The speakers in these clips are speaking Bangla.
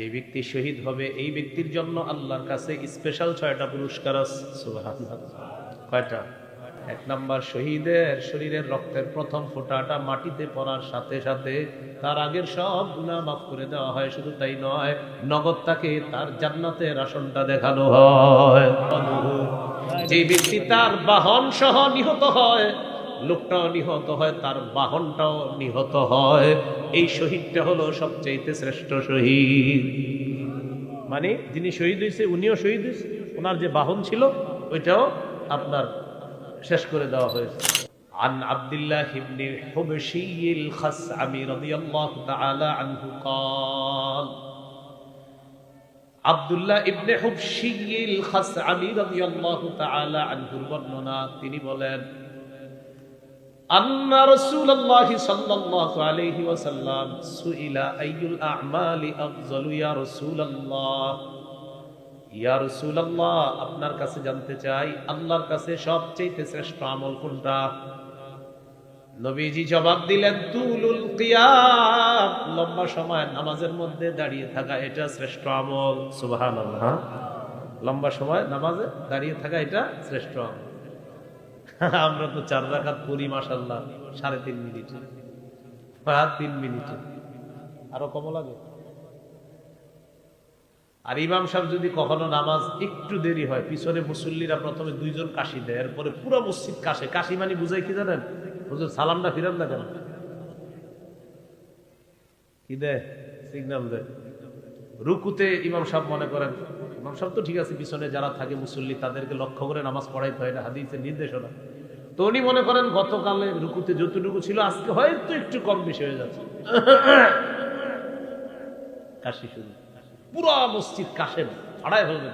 যে ব্যক্তি শহীদ হবে, এই ব্যক্তির জন্য আল্লাহর কাছে স্পেশাল ছয়টা পুরস্কার কয়টা? এক নাম্বার, শহীদের শরীরের রক্তের প্রথম ফোঁটাটা মাটিতে পড়ার সাথে সাথে তার আগের সব গুণা মাফ করে দেওয়া হয়। শুধু তাই নয়, নগদ তাকে তার জান্নাতের আসনটা দেখানো হয়। যে ব্যক্তি তার বাহন সহ নিহত হয়, লোকটাও নিহত হয়, তার বাহনটাও নিহত হয়। এই শহীদটা হলো সবচেয়ে শ্রেষ্ঠ শহীদ মানে যিনি শহীদ হয়েছে উনিও শহীদ হয়েছে ওনার যে বাহন ছিল ওইটাও আপনার শেষ করে দেওয়া হয়েছে عن عبد الله بن الحبشي الخسعمي رضي الله تعالى عنه قال আব্দুল্লাহ ইবনে হুবশিয়িল খাসআমি রাদিয়াল্লাহু তাআলা আনহুর বর্ণনা তিনি বলেন আন্না রাসূলুল্লাহ সাল্লাল্লাহু আলাইহি ওয়াসাল্লাম সুইলা আইয়ুল আ'মালি আফজালু ইয়া রাসূলুল্লাহ। ইয়া রাসূলুল্লাহ, আপনার কাছে জানতে চাই, আল্লাহর কাছে সবচেয়ে শ্রেষ্ঠ আমল কোনটা? নবীজি জবাব দিলেন, তুলুল কিয়াম। লম্বা সময় নামাজের মধ্যে দাঁড়িয়ে থাকা এটা শ্রেষ্ঠ আমল। সুবহানাল্লাহ। লম্বা সময় নামাজে দাঁড়িয়ে থাকা এটা শ্রেষ্ঠ আমল। আমরা তো চার রাকাত করি মাশাল্লাহ সাড়ে তিন মিনিটে। বা তিন মিনিটে। আরও কম লাগে? আর ইমাম সাহেব যদি কখনো নামাজ একটু দেরি হয়, পিছনে মুসল্লিরা প্রথমে দুইজন কাশি দেয়, এরপরে পুরো মসজিদ কাশে। কাশি মানে বুঝাই কি জানেন? হুজুর, সালামটা ফিরান না কেন? কি দেয়? সিগন্যাল দেয়। রুকুতে ইমাম সাহেব মনে করেন, ইমাম সাহেব তো ঠিক আছে, পিছনে যারা থাকে মুসল্লি, তাদেরকে লক্ষ্য করে নামাজ পড়াইতে হয় না, হাদিসের নির্দেশনা। তো উনি মনে করেন, গতকালে রুকুতে যতটুকু ছিল, আজকে হয়তো একটু কম বেশি হয়ে যাচ্ছে। কাশি শুরু। পুরা মসজিদ কাশেন ফাড়ায় ফেলবে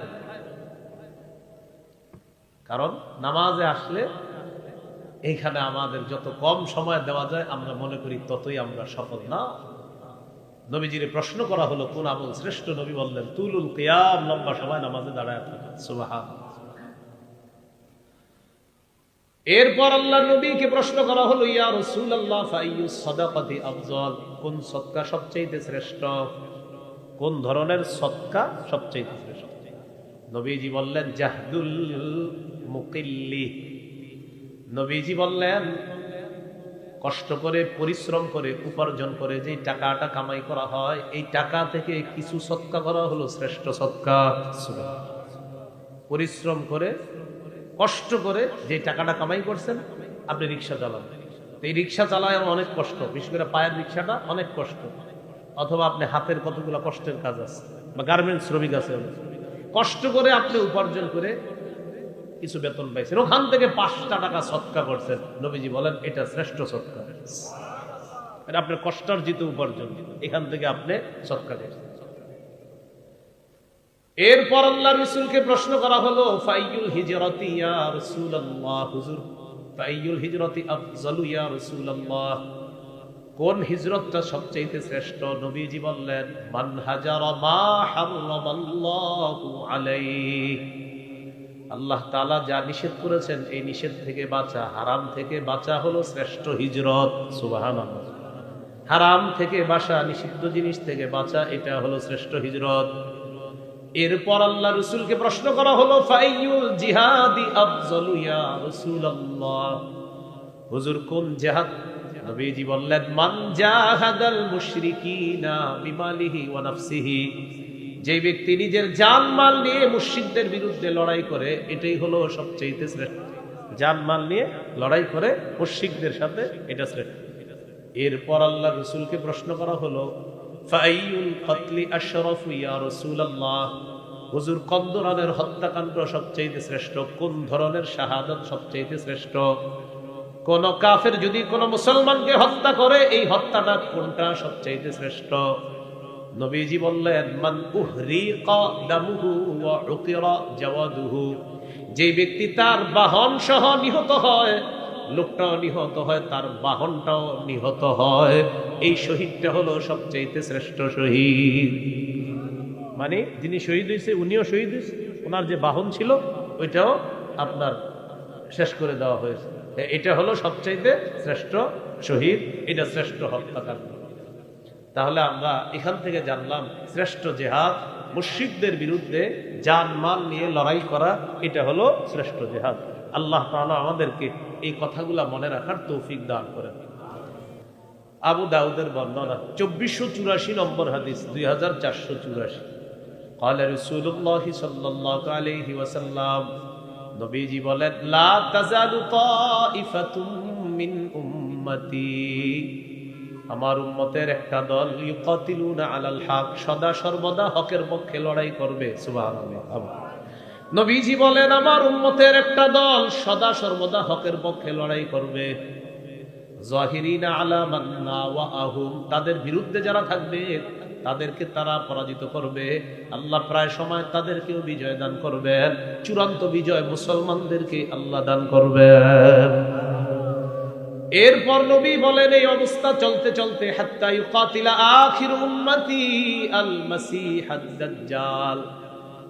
কারণ নামাজে আসলে এইখানে আমাদের যত কম সময় দেওয়া যায়, আমরা মনে করি ততই আমরা সফল না। নবীজির প্রশ্ন করা হলো, কোন আমল শ্রেষ্ঠ? নবী বললেন, তুলুল কেয়াম, লম্বা সময় নামাজে দাঁড়ায় থাকা। সুবহান এরপর আল্লাহ নবীকে প্রশ্ন করা হলো, ইয়া রাসূলুল্লাহ, ফাইয়ু সাদাকাতি আফজাল? কোন সদকা সবচেয়ে শ্রেষ্ঠ? কোন ধরনের সৎকা সবচেয়ে শ্রেষ্ঠ? নবীজি বললেন, জাহদুল মুকিল্লি। নবীজি বললেন, কষ্ট করে, পরিশ্রম করে, উপার্জন করে যে টাকাটা কামাই করা হয়, এই টাকা থেকে কিছু সৎকা করা হলো শ্রেষ্ঠ সৎকা পরিশ্রম করে কষ্ট করে যে টাকাটা কামাই করছেন, আপনি রিক্সা চালান। এই রিক্সা চালায় অনেক কষ্ট, বিশেষ করে পায়ের রিক্সাটা অনেক কষ্ট। অথবা আপনি হাতের কতগুলো কষ্টের কাজ আছে, বা গার্মেন্টস শ্রমিক আছে কষ্ট করে আপনি উপার্জন করে কিছু বেতন পাইছেন। ওখান থেকে পাঁচটা টাকা সৎকা করছেন। নবীজি বলেন, এটা শ্রেষ্ঠ সৎকা। এটা আপনার কষ্টার্জিত উপার্জন। এখান থেকে আপনি সৎকা করছেন। এরপর আল্লাহ রসুলকে প্রশ্ন করা হলো, ফাইয়ুল হিজরতি ইয়া রাসূলুল্লাহ? হুজুর হিজরতি ইয়া রাসূলুল্লাহ? কোন হিজরতটা সবচেয়ে শ্রেষ্ঠ? নবীজি বললেন, মান হাজারা মা আলাইহি। আল্লাহ তাআলা যা নিষেধ করেছেন, এই নিষেধ থেকে বাঁচা, হারাম থেকে বাঁচা হলো শ্রেষ্ঠ হিজরত। সুবহানাল্লাহ। হারাম থেকে বাঁচা, নিষিদ্ধ জিনিস থেকে বাঁচা, এটা হলো শ্রেষ্ঠ হিজরত। এরপর আল্লাহ রসুলকে প্রশ্ন করা হলো জিহাদি হুজুর, কোন নবীজি বললেন, মান জাহাদাল বিমালিহি নাফসিহি। যে ব্যক্তি নিজের জানমাল নিয়ে মুশরিকদের বিরুদ্ধে লড়াই করে, এটাই হলো সবচেয়ে শ্রেষ্ঠ। জানমাল নিয়ে লড়াই করে মুশরিকদের সাথে এটা শ্রেষ্ঠ। এরপর আল্লাহ রসুলকে প্রশ্ন করা হলো ফাইউল কতলি আশরফ ইয়া রাসূলুল্লাহ? হুজুর, কোন ধরনের হত্যাকাণ্ড সবচেয়ে শ্রেষ্ঠ? কোন ধরনের শাহাদাত সবচেয়ে শ্রেষ্ঠ? কোন কাফের যদি কোন মুসলমানকে হত্যা করে, এই হত্যাটা কোনটা সবচেয়ে শ্রেষ্ঠ? নবীজি বললেন, মান উহরিকা দামুহু ওয়া উকিরা জাওয়াদুহু। যে ব্যক্তি তার বাহন সহ নিহত হয়, লোকটাও নিহত হয়, তার বাহনটাও নিহত হয়। এই শহীদটা হলো সবচেয়ে শ্রেষ্ঠ শহীদ। মানে যিনি শহীদ হয়েছে, উনিও শহীদ হয়েছে। ওনার যে বাহন ছিল, ওইটাও আপনার শেষ করে দেওয়া হয়েছে। এটা হলো সবচাইতে শ্রেষ্ঠ শহীদ, এটা শ্রেষ্ঠ হত্যাকাণ্ড। তাহলে আমরা এখান থেকে জানলাম, শ্রেষ্ঠ জেহাদ, মুশ্রিকদের বিরুদ্ধে জান মাল নিয়ে লড়াই করা, এটা হলো শ্রেষ্ঠ জেহাদ। আল্লাহ তাআলা আমাদেরকে এই কথাগুলা মনে রাখার তৌফিক দান করেন। আবু দাউদের বর্ণনা চব্বিশশো চুরাশি নম্বর হাদিস দুই হাজার চারশো চুরাশি قال رسول الله صلى الله عليه وسلم নবীজি বলেন লা তাজালু তাইফাতুম মিন উম্মতি আমার উম্মতের একটা দল ইউকাতিলুনা আলাল হক সদা সর্বদা হকের পক্ষে লড়াই করবে সুবহানাল্লাহ নবীজি বলেন আমার উম্মতের একটা দল সদা সর্বদা হকের পক্ষে লড়াই করবে তাদের বিরুদ্ধে যারা থাকবে, তাদেরকে তারা পরাজিত করবে। আল্লাহ প্রায় সময় তাদেরকেও বিজয় দান করবেন। চূড়ান্ত বিজয় মুসলমানদেরকে আল্লাহ দান করবেন। এরপর নবী বলেন, এই অবস্থা চলতে চলতে হাত্তা ইউকাতিলা আখির উম্মতি আল মাসিহাদ দাজ্জাল।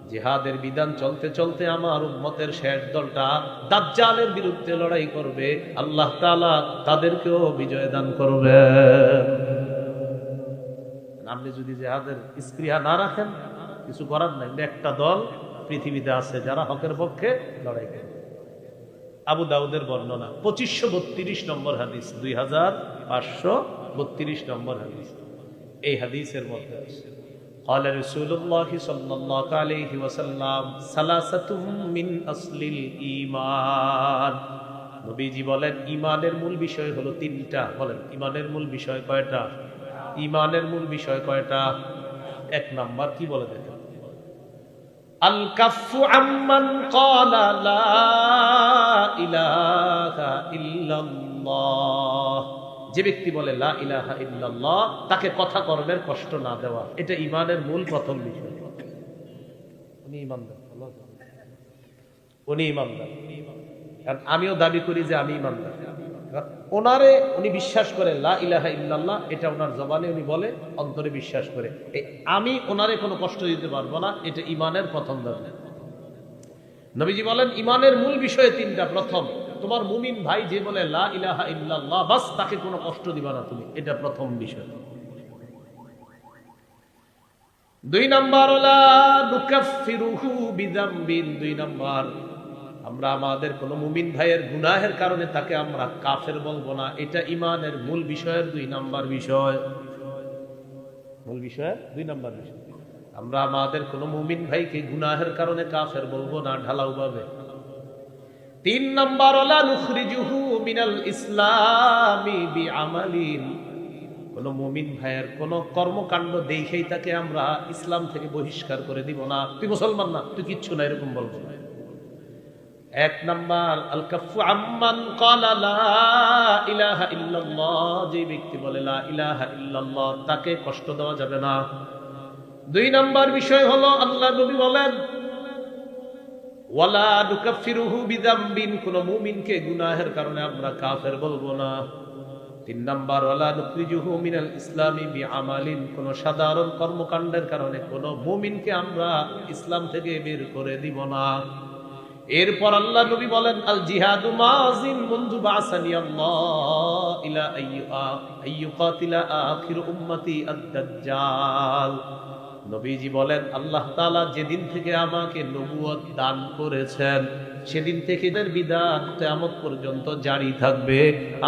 জিহাদের বিধান চলতে চলতে আমার উম্মতের শেষ দলটা দাজ্জালের বিরুদ্ধে লড়াই করবে, আল্লাহ তাআলা তাদেরকেও বিজয় দান করবে। আপনি যদি জেহাদের স্পৃহা না রাখেন, কিছু করার নাই। একটা দল পৃথিবীতে আছে, যারা হকের পক্ষে লড়াই করে। আবু দাউদের বর্ণনা, পঁচিশশো বত্রিশ নম্বর হাদিস, দুই হাজার পাঁচশো বত্রিশ নম্বর হাদিস। এই হাদিসের মধ্যে আছে। قال رسول الله صلى الله عليه وسلم ثلاثه من اصل الايمان নবীজি বলেন ইমানের মূল বিষয় হলো তিনটা বলেন ইমানের মূল বিষয় কয়টা ইমানের মূল বিষয় কয়টা এক নাম্বার কি বলে দেখেন আল কাফু আম্মান ক্বালা লা ইলাহা ইল্লাল্লাহ যে ব্যক্তি বলে, লা ইলাহা ইল্লাল্লাহ তাকে কথা কর্মের কষ্ট না দেওয়া। এটা ইমানের মূল প্রথম বিষয়। উনি ইমানদার উনি ইমানদার কারণ আমিও দাবি করি যে আমি ইমানদার ওনারে উনি বিশ্বাস করে, লা ইলাহা ইল্লাল্লাহ এটা ওনার জবানে উনি বলে, অন্তরে বিশ্বাস করে। আমি ওনারে কোনো কষ্ট দিতে পারব না, এটা ইমানের প্রথম দাবি নবীজি বলেন ইমানের মূল বিষয়ে তিনটা। প্রথম তোমার মুমিন ভাই যে বলে ইলাহা ইল্লাল্লাহ বাস তাকে কোনো কষ্ট দিবা না তুমি। এটা প্রথম বিষয়। দুই নাম্বার দুই নাম্বার, আমরা আমাদের কোন মুমিন ভাইয়ের গুনাহের কারণে তাকে আমরা কাফের বলব না এটা ইমানের মূল বিষয়ের দুই নাম্বার বিষয়। মূল বিষয়, দুই নাম্বার বিষয়। আমরা আমাদের কোন মুমিন ভাইকে গুনাহের কারণে কাফের বলব না ঢালাও ভাবে। তিন নম্বর ওলা নুখরিজুহু মিনাল ইসলামি বিআমালিন। কোন মুমিন ভাইয়ের কোন কর্মকাণ্ড দেখেই তাকে আমরা ইসলাম থেকে বহিষ্কার করে দিব না। তুই মুসলমান না, তুই কিচ্ছু না, এরকম বলব। না এক নাম্বার আল কাফু আম্মান ইলাহা ইল্লাল্লাহ। যে ব্যক্তি বলে লা ইলাহা ইল্লাল্লাহ, তাকে কষ্ট দেওয়া যাবে না। দুই নাম্বার বিষয় হলো, আল্লাহ নবী বলেন ইসলামি থেকে বের করে দিব না। এরপর আল্লাহ নবী বলেন, আল জিহাদু মুনযু বাসানি আদ-দাজ্জাল। নবীজি বলেন, আল্লাহ তালা যেদিন থেকে আমাকে নবুয়ত দান করেছেন, সেদিন থেকে এদের বিধান কিয়ামত পর্যন্ত জারি থাকবে।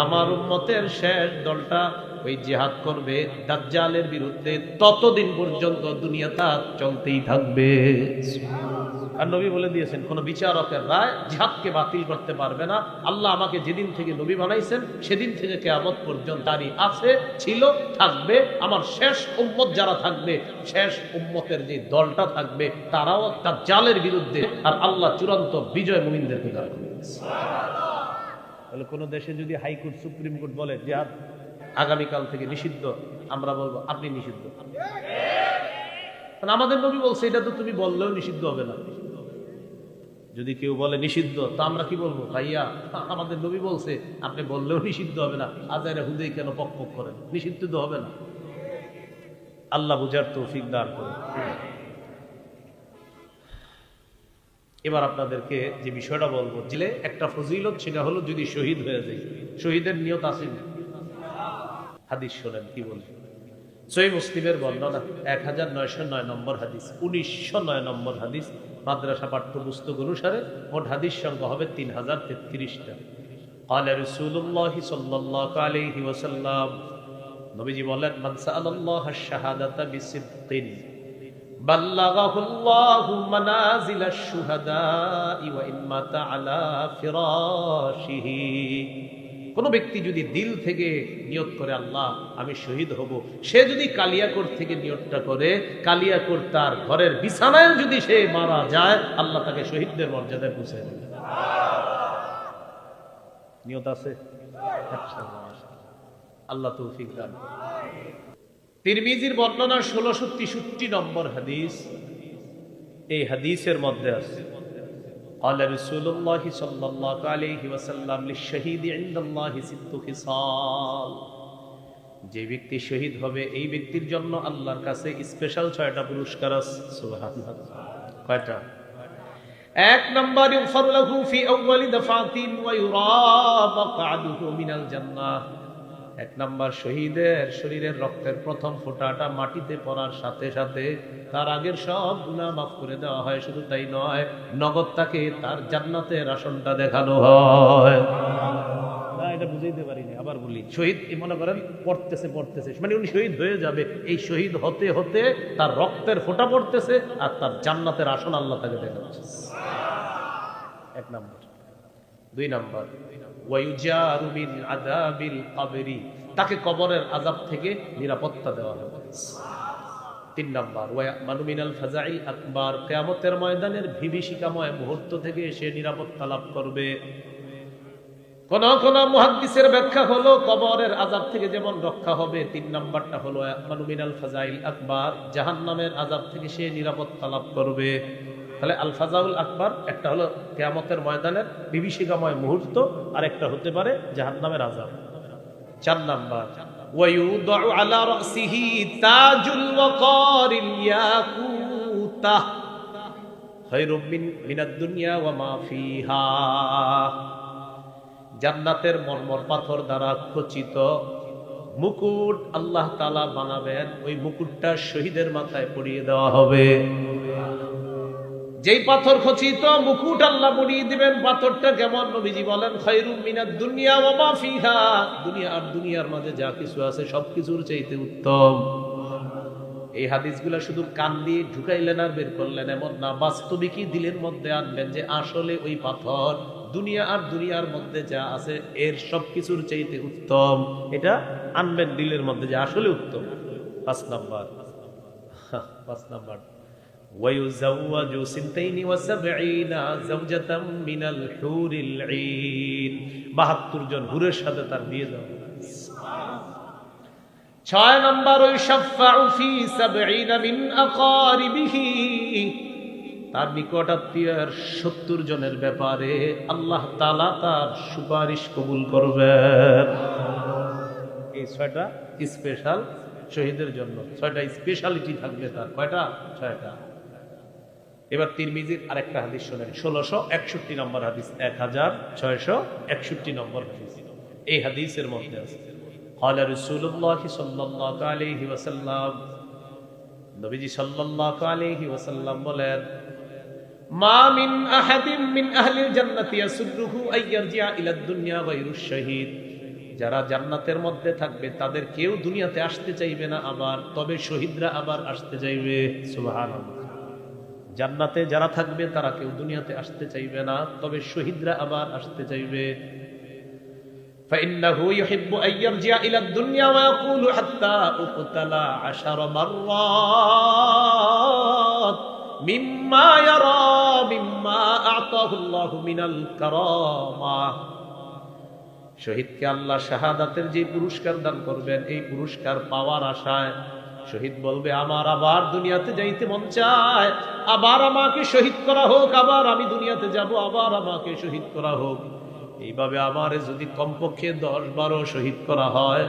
আমার উম্মতের শেষ দলটা ওই জেহাদ করবে, দাজ্জালের বিরুদ্ধে ততদিন পর্যন্ত দুনিয়াটা চলতেই থাকবে। আর নবী বলে দিয়েছেন কোন বিচারকের রায় জিহাদকে বাতিল করতে পারবে না। আল্লাহ আমাকে যেদিন থেকে নবী বানাইছেন সেদিন থেকে কেয়ামত পর্যন্ত তারই আছে ছিল থাকবে আমার শেষ উম্মত যারা থাকবে শেষ উম্মতের যে দলটা থাকবে তারাও তার জালের বিরুদ্ধে আর আল্লাহ চূড়ান্ত বিজয় মুমিনদেরকে দান করবে তাহলে কোন দেশে যদি হাইকোর্ট সুপ্রিম কোর্ট বলে জিহাদ আগামীকাল থেকে নিষিদ্ধ আমরা বলব আপনি নিষিদ্ধ। আমাদের নবী বলছে এটা তো তুমি বললেও নিষিদ্ধ হবে না। যদি কেউ বলে নিষিদ্ধ, তো আমরা কি বলব? ভাইয়া, আমাদের নবী বলছে, আপনি বললেও নিষিদ্ধ হবে না। আজারে হুদেই কেন পক পক করেন? নিষিদ্ধ তো হবে না। আল্লাহ বুঝার তৌফিক দান করে এবার আপনাদেরকে যে বিষয়টা বলব, জেলে একটা ফজিলত, সেটা হলো যদি শহীদ হয়ে যায়। শহীদের নিয়ত আসেনি হাদিস শোনেন, কি বলছে সই মুসলিমের বর্ণনা, এক হাজার নয়শো নয় নম্বর হাদিস, উনিশশো নয় নম্বর হাদিস মাদ্রাসা পাঠ্যপুস্তক অনুসারে মোট হাদিস সংখ্যা হবে তিন হাজার তেত্রিশটা قال رسول الله صلى الله عليه وسلم নবীজি বলেন মান সাআলাল্লাহ আশ-শাহাদাতা বিসিদকিন বাল্লাগাহু আল্লাহু মানাজিল আশ-শুহাদা'i ওয়া ইন মাতা আলা ফিরাশিহি কোন ব্যক্তি যদি দিল থেকে নিয়ত করে, আল্লাহ, আমি শহীদ হব। সে যদি কালিয়াকোট থেকে নিয়তটা করে, কালিয়াকোট তার ঘরের বিছানায় যদি সে মারা যায়, আল্লাহ তাকে শহীদদের মর্যাদায় পৌঁছে দেবে। নিয়ত আছে? আল্লাহ তৌফিক দান তিরমিজির বর্ণনা ষোলোশো তেষট্টি নম্বর হাদিস। এই হাদিসের মধ্যে আছে। قال رسول الله صلى الله عليه وسلم للشهيد عند الله ست خصال যে ব্যক্তি শহীদ হবে এই ব্যক্তির জন্য আল্লাহর কাছে স্পেশাল ছয়টা পুরস্কার আছে সুবহানাল্লাহ কয়টা এক নম্বর ইগফার লাহু ফি আউয়ালি দাফাতিন ওয়া ইউরা মাকআদুহু মিনাল জান্নাহ এক নম্বর শহীদের শরীরের রক্তের প্রথম ফোঁটাটা মাটিতে পড়ার সাথে সাথে তার আগের সব গুণা মাফ করে দেওয়া হয়, শুধু তাই নয়, নগদ তাকে তার জান্নাতের আসনটা দেখানো হয়। এটা বুঝাইতে পারিনি, আবার বলি। শহীদ মনে করেন, পড়তেছে পড়তেছে। মানে উনি শহীদ হয়ে যাবে। এই শহীদ হতে হতে তার রক্তের ফোঁটা পড়তেছে আর তার জান্নাতের আসন আল্লাহ তাকে দেখাচ্ছে। এক নম্বর। দুই নম্বর তাকে কবরের আযাব থেকে নিরাপত্তা দেওয়া হবে। তিন নম্বর ওয়ায়ামানু মিনাল ফাজাইল আকবার কিয়ামতের ময়দানের বিভীষিকাময় মুহূর্ত থেকে সে নিরাপত্তা লাভ করবে। কোন কোন মুহাদ্দিসের ব্যাখ্যা হলো কবরের আযাব থেকে যেমন রক্ষা হবে, তিন নাম্বারটা হলো ওয়ায়ামানু মিনাল ফাজাইল আকবার জাহান্নামের আযাব থেকে সে নিরাপত্তা লাভ করবে। তাহলে আল ফাজাউল আকবার একটা হলো কেয়ামতের ময়দানের বিভীষিকাময় মুহূর্ত আর একটা হতে পারে জাহান্নামের আজাব চার নাম্বার ويوضع على رأسه تاج الوقار الياقوتة خير من من الدنيا وما فيها জান্নাতের মর্মর পাথর দ্বারা খচিত মুকুট আল্লাহ তালা বানাবেন ওই মুকুটটা শহীদের মাথায় পরিয়ে দেওয়া হবে যেই পাথর খচিত, মুকুট আল্লাহ পরিয়ে দিবেন, পাথরটা কেমন? নবীজি বলেন খৈরুম মিনাদ দুনিয়া মা ফিহা। দুনিয়া আর দুনিয়ার মাঝে যা কিছু আছে সবকিছুর চাইতে উত্তম। এই হাদিসগুলো শুধু কান দিয়ে ঢুকাইলেন আর বের করলেন, এমন না। বাস্তবিকই দিলের মধ্যে আনবেন যে আসলে ওই পাথর দুনিয়া আর দুনিয়ার মধ্যে যা আছে, এর সবকিছুর চাইতে উত্তম। এটা আনবেন দিলের মধ্যে যে আসলে উত্তম। পাঁচ নাম্বার। পাঁচ নাম্বার। ويزوج سنتين وسبعين زوجة من الحور العين বাহাত্তর জন হুরের সাথে তার বিয়ে দেওয়া ছয় নম্বর ওই শাফাউ ফি সাবঈনা মিন আকারিবিহি তার নিকট আত্মীয়ের সত্তর জনের ব্যাপারে আল্লাহ তাআলা তার সুপারিশ কবুল করবেন এই ছয়টা স্পেশাল শহীদের জন্য ছয়টা স্পেশালিটি থাকবে তার কয়টা ছয়টা এবার তিরমিজির আরেকটা হাদিস শোনেন ষোলোশো একষট্টি নম্বর হাদিস এক হাজার ছয়শো একষট্টি নম্বর হাদিস এই হাদিসের মধ্যে আছে قال رسول الله صلى الله عليه وسلم নবীজি সাল্লাল্লাহু আলাইহি ওয়াসাল্লাম বলেন মা মিন আহাদিন মিন আহলিল জান্নাতি ইয়াসুরুহু আই ইয়ারজিআ ইলা দুনিয়া গায়রু শাহীদ যারা জান্নাতের মধ্যে থাকবে তাদের কেউ দুনিয়াতে আসতে চাইবে না আবার তবে শহীদরা আবার আসতে চাইবে সুবহানাল্লাহ জান্নাতে যারা থাকবে তারা কেউ দুনিয়াতে আসতে চাইবে না তবে শহীদরা আবার আসতে চাইবে فإنه يحب أن يرجع إلى الدنيا ويقول حتى أقتل عشر مرات مما يرى مما أعطاه الله من الكرامة শহীদকে আল্লাহ শাহাদাতের যে পুরস্কার দান করবেন এই পুরস্কার পাওয়ার আশায় শহীদ বলবে, আমার আবার দুনিয়াতে যাইতে মন চায়। আবার আমাকে শহীদ করা হোক, আবার আমি দুনিয়াতে যাব, আবার আমাকে শহীদ করা হোক। এইভাবে আমার যদি কমপক্ষে দশ বারো শহীদ করা হয়,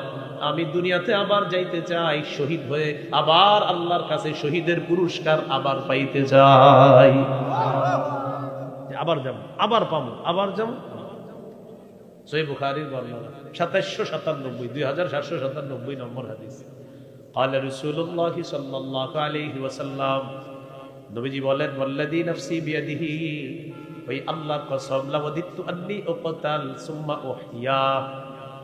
আমি দুনিয়াতে আবার যাইতে চাই, শহীদ হয়ে আবার আল্লাহর কাছে শহীদের পুরস্কার আবার পাইতে চাই। আবার যাব, আবার পাবো, আবার যাব। সই বর্ণনা সাতাইশশো সাতানব্বই, দুই হাজার সাতশো সাতানব্বই নম্বর হাদিস। قال رسول الله صلى الله عليه وسلم নবীজি বলেন ওয়াল্লাযী নাফসি বিয়াদিহি ওই আল্লাহর কসম লাওয়াদিতু আন্নী উকতাল সুম্মা উহইয়া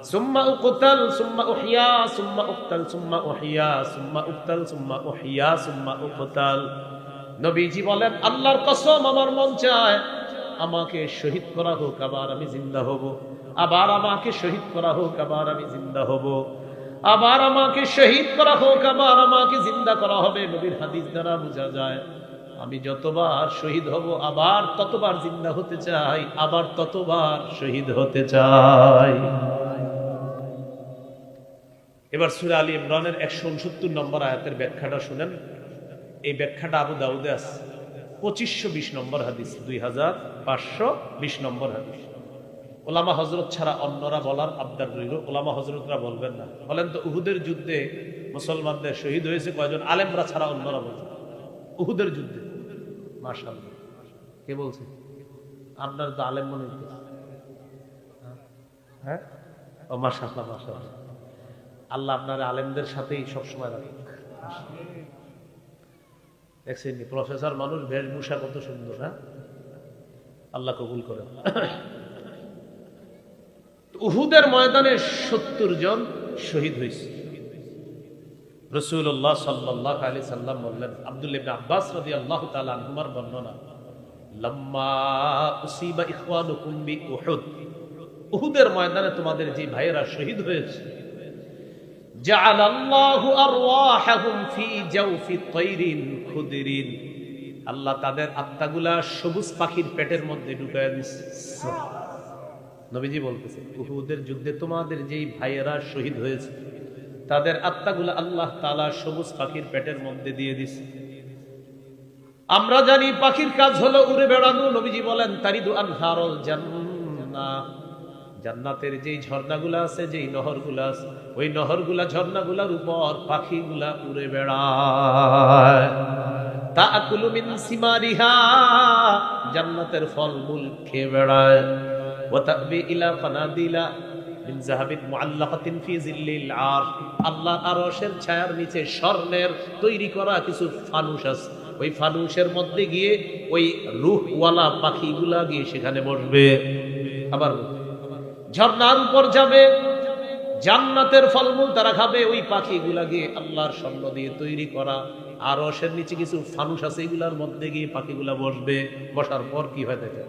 সুম্মা উকতাল সুম্মা উহইয়া সুম্মা উকতাল সুম্মা উহইয়া সুম্মা উকতাল সুম্মা উহইয়া সুম্মা উকতাল নবীজি বলেন আল্লাহর কসম আমার মন চায় আমাকে শহীদ করা হোক আবার আমি জিন্দা হব আবার আমাকে শহীদ করা হোক আবার আমি জিন্দা হব আবার আমাকে শহীদ করা হোক, আবার আমাকে জিন্দা করা হবে, নবীর হাদিস দ্বারা বোঝা যায়। আমি যতবার শহীদ হব, আবার ততবার জিন্দা হতে চাই, আবার ততবার শহীদ হতে চাই। এবার সুরা আলী ইমরানের একশো উনসত্তর নম্বর আয়াতের ব্যাখ্যাটা শুনেন। এই ব্যাখ্যাটা আবু দাউদে আছে। পঁচিশশো বিশ নম্বর হাদিস, দুই হাজার পাঁচশো বিশ নম্বর হাদিস। ওলামা হজরত ছাড়া অন্যরা বলার আবদার রইল। ওলামা হজরতরা বলবেন না। বলেন তো, উহুদের যুদ্ধে মুসলমানদের শহীদ হয়েছে কয়জন? আলেমরা ছাড়া অন্যরা বলছেন উহুদের যুদ্ধে। মার্শাল কে বলছে? আপনার তো আলেম মনে হইতে হ্যাঁ? ও মার্শাল্লাহ আল্লাহ আপনার আলেমদের সাথেই সবসময় রাখুক। দেখছেন প্রফেসর মানুষ বেশভূষা কত সুন্দর হ্যাঁ? আল্লাহ কবুল করে উহুদের ময়দানে সত্তর জন শহীদ হয়েছে রসুল্লাহ সাল্লাহ আলি সাল্লাম বললেন আব্দুল ইবনে আব্বাস রাদি আল্লাহ তাআলা আনহুমার বর্ণনা লাম্মা উসিবা ইখওয়ানুকুম বি উহুদ উহুদের ময়দানে তোমাদের যে ভাইয়েরা শহীদ হয়েছে جعل الله أرواحهم في جوف طير خضر আল্লাহ তাদের আত্মাগুলা সবুজ পাখির পেটের মধ্যে ঢুকায় দিচ্ছে নবীজি বলতেছে, উহুদের যুদ্ধে তোমাদের যেই ভাইয়েরা শহীদ হয়েছে, তাদের আত্মাগুলা আল্লাহ তালা সবুজ পাখির পেটের মধ্যে দিয়ে দিছে। আমরা জানি পাখির কাজ হলো উড়ে বেড়ানো। নবীজি বলেন আনহারল জান্নাহ। জান্নাতের যেই ঝর্ণাগুলা আছে, যেই নহরগুলা আছে, ওই নহরগুলা, ঝর্ণাগুলার উপর পাখিগুলা উড়ে বেড়ায়। তা মিন সিমারিহা। জান্নাতের ফলমূল খেয়ে বেড়ায়। ইলা ফানাদিলা মিন যাহাবিন মুআল্লাকাতিন ফি জিল্লিল আরশ। আরশের ছায়ার নিচে স্বর্ণের তৈরি করা কিছু ফানুস আছে। ওই ফানুসের মধ্যে গিয়ে ওই পাখিগুলা গিয়ে সেখানে বসবে। আবার ঝর্ণার উপর যাবে, জান্নাতের ফলমূল তারা খাবে, ওই পাখিগুলা গিয়ে আল্লাহর স্বর্ণ দিয়ে তৈরি করা। আর রসের নিচে কিছু ফানুস আছে, এগুলার মধ্যে গিয়ে পাখিগুলা বসবে। বসার পর কি হয় দেখে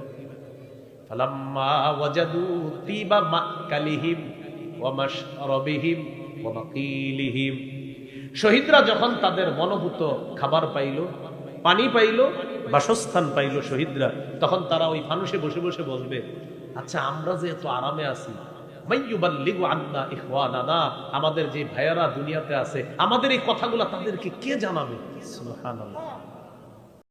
শহীদরা যখন তাদের মনোভূত খাবার পাইল, পানি পাইল, বাসস্থান পাইল শহীদরা, তখন তারা ওই ফানুসে বসে বসে বলবে আচ্ছা আমরা যে এত আরামে আছি আমাদের যে ভাইয়ারা দুনিয়াতে আছে, আমাদের এই কথাগুলো তাদেরকে কে জানাবে?